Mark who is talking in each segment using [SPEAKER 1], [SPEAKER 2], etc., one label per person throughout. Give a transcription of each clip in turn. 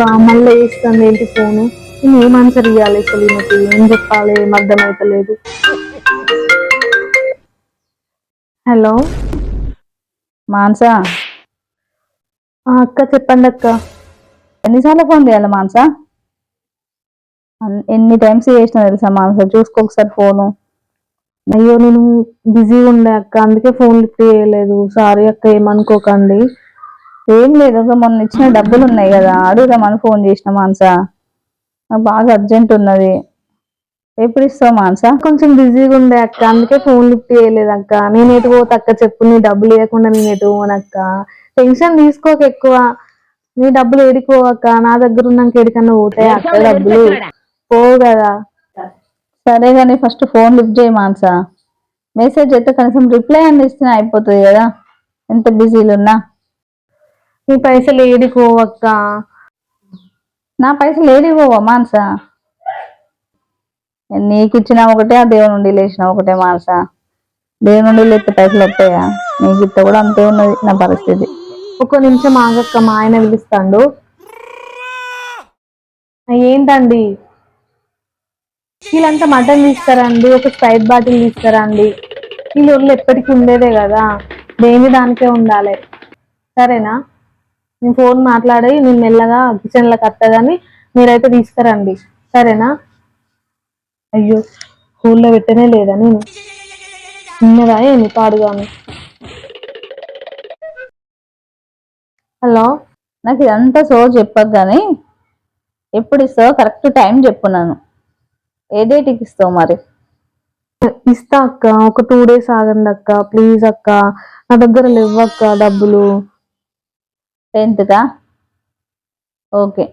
[SPEAKER 1] అబ్బా మళ్ళీ వేస్తుంది ఏంటి ఫోను? నేను ఏం ఆన్సర్ ఇవ్వాలి అసలు ఈమెకి ఏం చెప్పాలి? ఏం అర్థమైతలేదు. హలో?
[SPEAKER 2] మాన్సా?
[SPEAKER 1] ఆ, అక్క చెప్పండి అక్క.
[SPEAKER 2] ఎన్నిసార్లు ఫోన్ చేయాలి మాన్సా? అన్- ఎన్ని టైమ్స్ చేసిన తెలుసా మాన్సా? చూసుకో ఒకసారి ఫోను.
[SPEAKER 1] అయ్యో నేను బిజీ ఉండే అక్క. అందుకే ఫోన్ లిఫ్ట్ చేయలేదు. సారీ అక్క ఏమనుకోకండి.
[SPEAKER 2] ఏం లేదు మొన్న ఇచ్చిన డబ్బులు ఉన్నాయి కదా అడుగుదామని ఫోన్ చేసిన మాన్సా. నాకు బాగా అర్జెంట్ ఉన్నది. ఎప్పుడు ఇస్తావు మాన్సా?
[SPEAKER 1] కొంచెం బిజీగా ఉండే అక్క అందుకే ఫోన్ లిఫ్ట్ చేయలేదు అక్క. నేను ఎటు పోతా అక్క చెప్పు నీ డబ్బులు ఇవ్వకుండా నేను ఎటు పోనక్క టెన్షన్ తీసుకోక ఎక్కువ. నీ డబ్బులు ఏడిపోవక్క నా దగ్గర ఉన్నాక ఏడికన్నా పోతాయి అక్క డబ్బులు? పోవు కదా.
[SPEAKER 2] సరే కానీ ఫస్ట్ ఫోన్ లిఫ్ట్ చేయి మాన్సా. మెసేజ్ అయితే కనీసం రిప్లై అని ఇస్తే అయిపోతుంది కదా. ఎంత బిజీలు ఉన్నా
[SPEAKER 1] నీ పైసలు ఏడిపోవక్క
[SPEAKER 2] నా పైసలు ఏడి పోవా మాన్సా? నీకు ఇచ్చిన ఒకటే ఆ దేవుని నుండి లేచిన ఒకటే మాన్సా. దేవుని నుండి లేకపోతే పైసలు వస్తాయా? నీకు ఇత్త కూడా అంతే ఉన్నది నా పరిస్థితి.
[SPEAKER 1] ఒక్క నిమిషం ఆగక్క మా ఆయన పిలుస్తాడు. ఏంటండి? వీళ్ళంతా మటన్ తీసుకురండి ఒక స్ప్రైట్ బాటిల్ తీసుకురండి వీళ్ళు ఒళ్ళు ఎప్పటికీ ఉండేదే కదా. దేని దానికే ఉండాలి. సరేనా? నేను ఫోన్ మాట్లాడి నేను మెల్లగా కిచెన్లోకి వస్తా కానీ మీరైతే తీసుకురండి. సరేనా? అయ్యో స్కూల్లో పెట్టనే లేదా నేను? ఉన్నదా ఏమి? పాడుగాను హలో?
[SPEAKER 2] నాకు ఇదంతా సో చెప్పకు కానీ ఎప్పుడు ఇస్తావు కరెక్ట్ టైం చెప్పు నన్ను ఏ డేట్కి ఇస్తావు మరి?
[SPEAKER 1] ఇస్తా అక్క. ఒక టూ డేస్ ఆగండి అక్క. ప్లీజ్ అక్క. నా దగ్గర లేవక్క డబ్బులు.
[SPEAKER 2] టెన్త్కా ఓకే.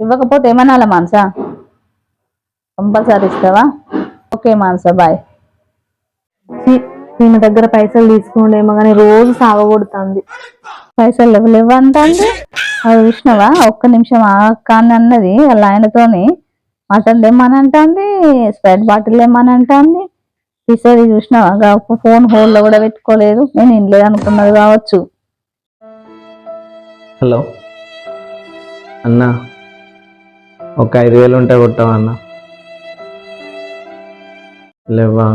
[SPEAKER 2] ఇవ్వకపోతే ఏమనాలా మాన్సా? కంపల్సరీ ఇస్తావా? Okay Mansa bye.
[SPEAKER 1] ఛీ, ఈమె దగ్గర పైసలు తీసుకోండేమో కానీ రోజు సాగబడుతుంది
[SPEAKER 2] పైసలు లేవు. లేవు అది చూసినావా? ఒక్క నిమిషం కానీ అన్నది వాళ్ళ ఆయనతోని మటన్ తెమ్మని అంటుంది స్ప్రైట్ బాటిల్ తెమ్మని అంటుంది ఈసారి చూసినావా? ఫోన్ హోల్లో కూడా పెట్టుకోలేదు. నేను ఇంట్లో అనుకున్నది కావచ్చు.
[SPEAKER 3] హలో. అన్న ఒక ఐదు వేలు ఉంటే కొట్టావా అన్న? లేవా?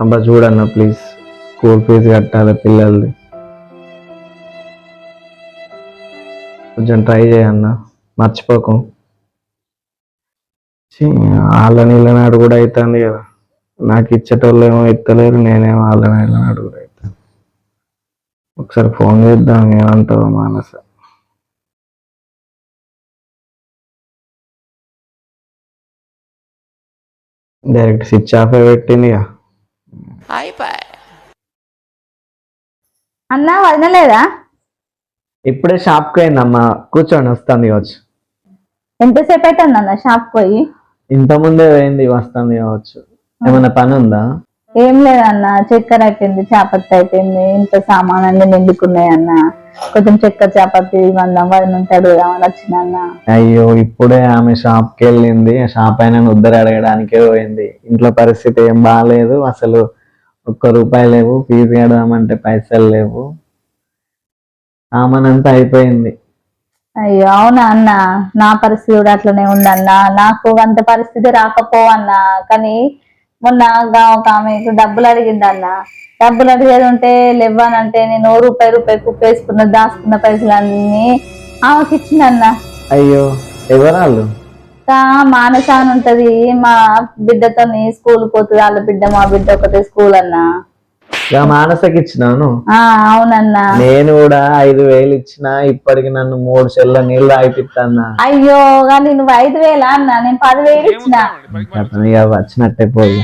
[SPEAKER 3] అబ్బా చూడన్న ప్లీజ్ స్కూల్ ఫీజు కట్టాలి పిల్లలది. కొంచెం ట్రై చేయన్న మర్చిపోకు. వాళ్ళని వాళ్ళ నీళ్ళని కూడా అవుతుంది కదా. నాకు ఇచ్చేటోళ్ళు ఏమో ఇస్తలేరు నేనేమో వాళ్ళని నీళ్ళని అడుగు కూడా ఒకసారి ఫోన్ చేద్దాం ఏమంటావు మానస. డైరెక్ట్ స్విచ్ ఆఫ్ పెట్టింది ఇక.
[SPEAKER 2] అన్నా వదనలేదా?
[SPEAKER 3] ఇప్పుడే షాప్కి పోయిందమ్మా కూర్చొని వస్తుంది కావచ్చు.
[SPEAKER 2] ఎంతసేపు అవుతుంది అన్న షాప్ పోయి?
[SPEAKER 3] ఇంత ముందే పోయింది వస్తుంది కావచ్చు. ఏమైనా పని ఉందా?
[SPEAKER 2] ఏం లేదన్న చక్కెర అయిపోయింది చాపత్తి అయిపోయింది ఇంత సామాన్ అన్ని నిండుకున్నాయి అన్న. కొంచెం చక్కెర చాపత్తి ఇవ్వందాం వాడి నుంచి అడుగుదామని వచ్చిన అన్న.
[SPEAKER 3] అయ్యో ఇప్పుడే ఆమె షాప్కి వెళ్ళింది ఆ షాప్ అయిన ఉద్దరు అడగడానికే పోయింది. ఇంట్లో పరిస్థితి ఏం బాగాలేదు అసలు ఒక్క రూపాయి లేవు ఫీజు కడదామంటే పైసలు లేవు. సామాన్ అంతా అయిపోయింది.
[SPEAKER 2] అయ్యో అవునా అన్న? నా పరిస్థితి కూడా అట్లనే ఉందన్న. నాకు అంత పరిస్థితి రాకపోవన్నా కానీ మొన్న ఒక ఆమెకు డబ్బులు అడిగింది అన్న డబ్బులు అడిగేది ఉంటే లేవ్వనంటే నేను రూపాయి రూపాయి కుప్పేసుకున్న దాచుకున్న పైసలన్నీ ఆమెకి ఇచ్చిందన్న.
[SPEAKER 3] అయ్యో ఎవరాళ్ళు?
[SPEAKER 2] ఇంకా మానస అని ఉంటది మా బిడ్డతో స్కూల్ పోతుంది వాళ్ళ బిడ్డ మా బిడ్డ ఒకటే స్కూల్ అన్న
[SPEAKER 3] మానసకి ఇచ్చినాను.
[SPEAKER 2] ఆ అవునన్నా.
[SPEAKER 3] నేను కూడా ఐదు వేలు ఇచ్చిన ఇప్పటికి నన్ను మూడు చెల్ల నీళ్ళు ఆగిపిస్తాన్నా
[SPEAKER 2] అయ్యో కానీ నువ్వు ఐదు వేలా అన్న? నేను పదివేలు ఇచ్చిన.
[SPEAKER 3] ఇక వచ్చినట్టే పోయి.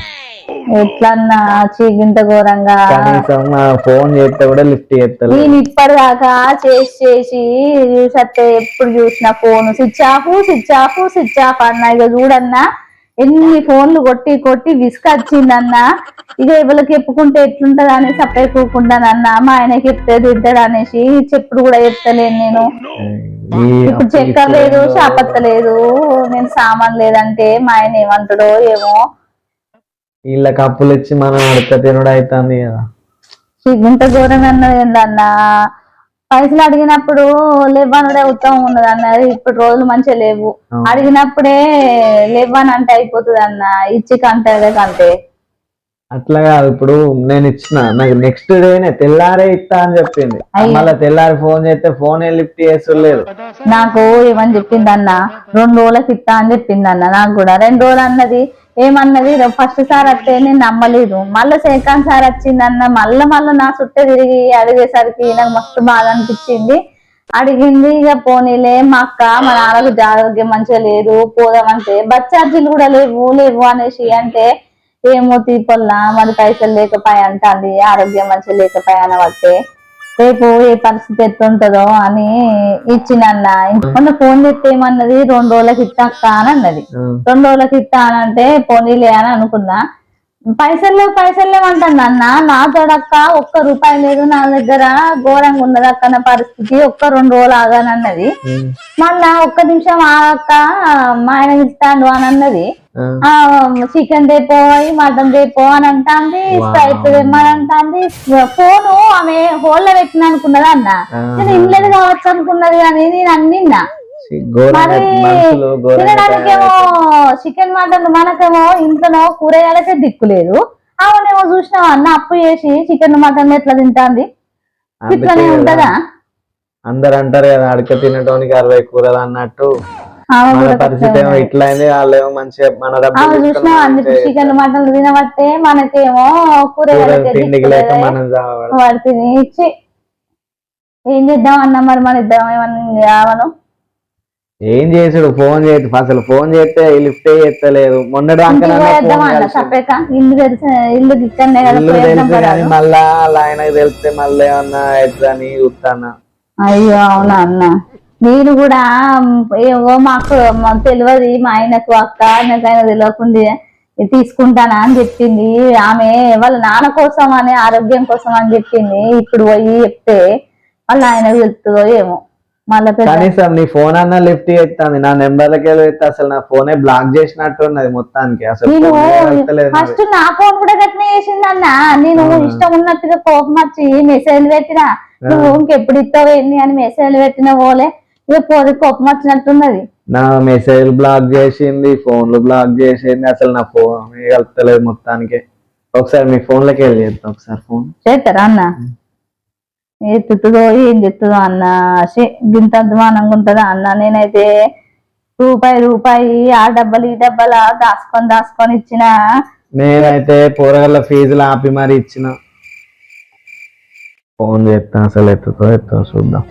[SPEAKER 2] ఎట్లన్నా చీగింత ఘోరంగా.
[SPEAKER 3] కనీసం ఫోన్ చేస్తే కూడా లిఫ్ట్ చేస్తారు
[SPEAKER 2] నేను ఇప్పటిదాకా చేసి చేసి చూసత్తే ఎప్పుడు చూసిన phone. Switch off switch off switch off అన్న. ఇక చూడన్నా ఎన్ని ఫోన్లు కొట్టి కొట్టి విసుకొచ్చిందన్న ఇక ఎవరికి చెప్పుకుంటే ఎట్లుంటది అని సపరే కూకుంటానన్న మా ఆయనకి చెప్తే తింటాడు అనేసి చెప్పుడు కూడా చెప్తలేను నేను. ఇప్పుడు చక్కెర లేదు చాపత్త లేదు నేను సామాన్ లేదంటే మా ఆయన ఏమంటాడో ఏమో.
[SPEAKER 3] వీళ్ళకి అప్పులు ఇచ్చి మనం అడక తినడం అవుతుంది కదా.
[SPEAKER 2] ఇంత ఘోరం అన్నది ఏందన్నా? పైసలు అడిగినప్పుడు లేవనుడే ఉత్తమం ఉన్నది అన్నది ఇప్పుడు రోజులు మంచిగా లేవు. అడిగినప్పుడే లేవని అంటే అయిపోతుంది అన్న. ఇచ్చి కంటే కంటే.
[SPEAKER 3] అట్లా కాదు ఇప్పుడు నేను ఇచ్చిన నాకు నెక్స్ట్ డేనే తెల్లారే ఇస్తా అని చెప్పింది. మళ్ళీ తెల్లారి ఫోన్ చేస్తే ఫోన్ లిఫ్ట్ చేస్తలేదు.
[SPEAKER 2] నాకు ఏమని చెప్పింది అన్న? రెండు రోజులకి ఇస్తా అని చెప్పింది అన్న. నాకు కూడా రెండు రోజులు అన్నది. ఏమన్నది? ఫస్ట్ సార్ వస్తే నేను నమ్మలేదు. మళ్ళీ సెకండ్ సార్ వచ్చిందన్న మళ్ళీ మళ్ళీ నా చుట్టే తిరిగి అడిగేసరికి నాకు మస్తు బాధ అనిపించింది. అడిగింది ఇక పోనీలే మా అక్క మా నాన్నకు ఆరోగ్యం మంచిగా లేదు పోదామంటే బస్ ఛార్జీలు కూడా లేవు లేవు అనేసి అంటే ఏమో తీపల్లా మరి పైసలు లేకపోయా అంటే ఆరోగ్యం మంచిగా లేకపోయా అని రేపు ఏ పరిస్థితి ఎట్లుంటుందో అని ఇచ్చినన్న. మొన్న ఫోన్ చేస్తే ఏమన్నది? రెండు రోజులకి ఇస్తాక్క అని అన్నది. రెండు రోజులకి ఇస్తా అని అంటే పోనీలే అని అనుకున్నా. పైసలు పైసలు అంటుంది అన్న నా తోడక్క ఒక్క రూపాయి లేదు నా దగ్గర. ఘోరంగా ఉన్నది అక్క నా పరిస్థితి. ఒక్క రెండు రోజులు ఆగానన్నది. మళ్ళా ఒక్క నిమిషం ఆగక్క మా ఆయన ఇస్తాడు అని అన్నది.
[SPEAKER 3] ఆ,
[SPEAKER 2] చికెన్ తెపోయి మటన్ తెపో అని అంటాంది. స్ప్రైట్ తెమ్మని అంటాంది. ఫోను ఆమె హోల్లో పెట్టిన అనుకున్నది అన్న. నేను ఇల్లది కావచ్చు అనుకున్నది కానీ నేను అన్నిన్నా. తినడానికేమో చికెన్ మటన్ మనకేమో ఇంట్లో కూరగాయలకే దిక్కు లేదు. ఆమెనేమో చూసినావా? అన్న అప్పు చేసి చికెన్ మటన్ ఎట్లా తింటాంది?
[SPEAKER 3] అందుకే
[SPEAKER 2] ఇట్లానే. ఉంటదా?
[SPEAKER 3] అందరు అంటారు కదా అడక తినటానికి అరవై కూరలు అన్నట్టు. పరిస్థితి ఏమో ఇట్లా అయింది వాళ్ళేమో మంచిగా మన
[SPEAKER 2] అన్ని
[SPEAKER 3] తీసుకొని
[SPEAKER 2] చికెన్ మటన్ తినబట్టే మనకేమో ఇచ్చి ఏం చేద్దాం అన్న మరి మన ఇద్దరం ఏమన్నా
[SPEAKER 3] ఏం చేసుడు? ఫోన్ చేసి అసలు ఫోన్ చేస్తే లిఫ్ట్ చేస్తలేదు మొన్నటి మళ్ళా ఆయనకు తెలిస్తే మళ్ళీ ఏమన్నా అవుతుందని చూస్తానా?
[SPEAKER 2] అయ్యో అవునా అన్న? నేను కూడా ఏవో మాకు తెలియదు మా ఆయనకు అక్క నాకు ఆయన తెలియకుండా తీసుకుంటానా అని చెప్పింది. ఆమె వాళ్ళ నాన్న కోసం అని ఆరోగ్యం కోసం అని చెప్పింది. ఇప్పుడు పోయి చెప్తే వాళ్ళ ఆయనకు తెలుస్తుందో ఏమో. మళ్ళీ
[SPEAKER 3] కనీసం నీ ఫోన్ అన్న లిఫ్ట్ చేస్తాను నా నెంబర్లకి వెళ్తే అసలు నా ఫోనే బ్లాక్ చేసినట్టు ఉన్నది మొత్తానికి. అసలు.
[SPEAKER 2] ఫస్ట్ నా ఫోన్ కూడా గట్నే చేసింది అన్న నేను. ఇష్టం ఉన్నట్టుగా కోపం వచ్చి మెసేజ్ పెట్టినా. నువ్వు ఇంకెప్పుడు ఇస్తావు ఏంది? అని మెసేజ్ పెట్టిన పోలే. ఇక పోయి కోపం వచ్చినట్టున్నది
[SPEAKER 3] నా మెసేజ్ బ్లాక్ చేసింది ఫోన్లు బ్లాక్ చేసింది. అసలు నా ఫోన్ వెళ్తలేదు మొత్తానికి. ఒకసారి మీ ఫోన్ వెళ్ళి చేస్తా ఒకసారి ఫోన్
[SPEAKER 2] చేస్తారా అన్న? ఎత్తుతుందో ఏం చెప్తుందో అన్న గింత అధ్వానంగా ఉంటుందా అన్న? నేనైతే రూపాయి రూపాయి ఆ డబ్బలు ఈ డబ్బల దాచుకొని దాచుకొని ఇచ్చిన.
[SPEAKER 3] నేనైతే పోరగల్ల ఫీజులు ఆపి మరి ఇచ్చిన. ఫోన్ చేస్తా అసలు ఎత్తుతో ఎత్తో చూద్దాం.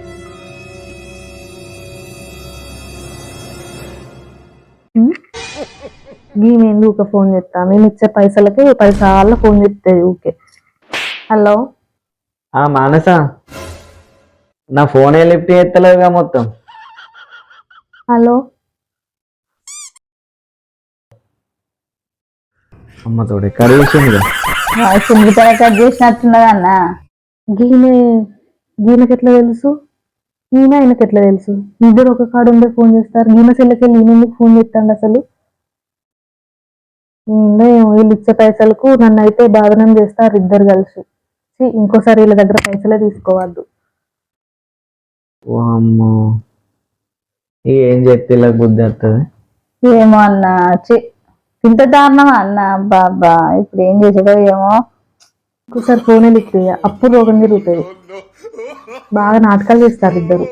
[SPEAKER 1] ఈమె ఎందుకు ఫోన్ చేస్తా. మేము ఇచ్చే పైసలకి పది సార్లు ఫోన్ చెప్తుంది ఊకే. హలో?
[SPEAKER 3] ఆ మానస? నా ఫోనే లిఫ్ట్ చేస్తలేదుగా మొత్తం.
[SPEAKER 1] హలో?
[SPEAKER 3] అమ్మ తోడు ఎక్కడ చేసిందిగా
[SPEAKER 1] గీమె గీమెకి ఎట్లా తెలుసు? ఈమె ఆయనకి ఎట్లా తెలుసు? ఇద్దరు ఒక కాడు ఉండే ఫోన్ చేస్తారు. గీమె సెల్లకి వెళ్ళి ఈయన ఎందుకు ఫోన్ చేస్తాడు అసలు? ఏందో వీళ్ళు ఇచ్చే పైసలకు నన్ను అయితే బాధనం చేస్తారు ఇద్దరు కలిసి. ఇంకోసారి వీళ్ళ దగ్గర పైసలే తీసుకోవద్దు.
[SPEAKER 3] ఓ అమ్మో ఇక ఏం చెప్తే ఇలా బుద్ధి వస్తుంది
[SPEAKER 2] ఏమో అన్న చి ఇంత దారుణమా అన్న? బాబా ఇప్పుడు ఏం చేసాడో ఏమో.
[SPEAKER 1] ఇంకోసారి ఫోన్ లిఫ్ట్ అప్పుడు రోగం జరుగుతుంది. బాగా నాటకాలు చేస్తారు ఇద్దరు.